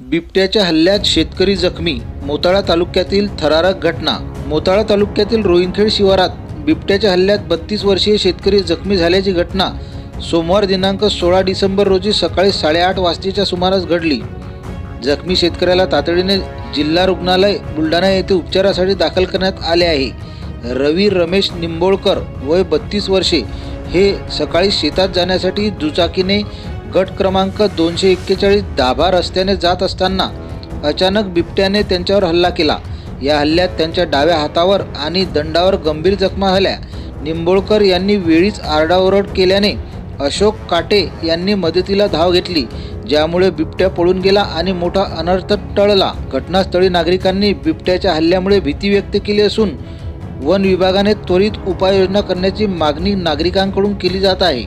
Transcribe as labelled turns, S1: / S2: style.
S1: बिबट्याच्या हल्ल्यात शेतकरी जखमी. मोताळा तालुक्यातील थरारक घटना. मोताळा तालुक्यातील रोहिणखेड शिवारात बिबट्याच्या हल्ल्यात बत्तीस वर्षीय शेतकरी जखमी झाल्याची घटना सोमवार दिनांक सोळा डिसेंबर रोजी सकाळी साडेआठ वाजतेच्या सुमारास घडली. जखमी शेतकऱ्याला तातडीने जिल्हा रुग्णालय बुलढाणा येथे उपचारासाठी दाखल करण्यात आले आहे. रवी रमेश निंबोळकर वय बत्तीस वर्षे. हे सकाळी शेतात जाण्यासाठी दुचाकीने गट क्रमांक दोनशे एक्केचाळीस दाभा रस्त्याने जात असताना अचानक बिबट्याने त्यांच्यावर हल्ला केला. या हल्ल्यात त्यांच्या डाव्या हातावर आणि दंडावर गंभीर जखमा झाल्या. निंबोळकर यांनी वेळीच आरडाओरड केल्याने अशोक काटे यांनी मदतीला धाव घेतली ज्यामुळे बिबट्या पळून गेला आणि मोठा अनर्थ टळला. घटनास्थळी नागरिकांनी बिबट्याच्या हल्ल्यामुळे भीती व्यक्त केली असून वन विभागाने त्वरित उपाययोजना करण्याची मागणी नागरिकांकडून केली जात आहे.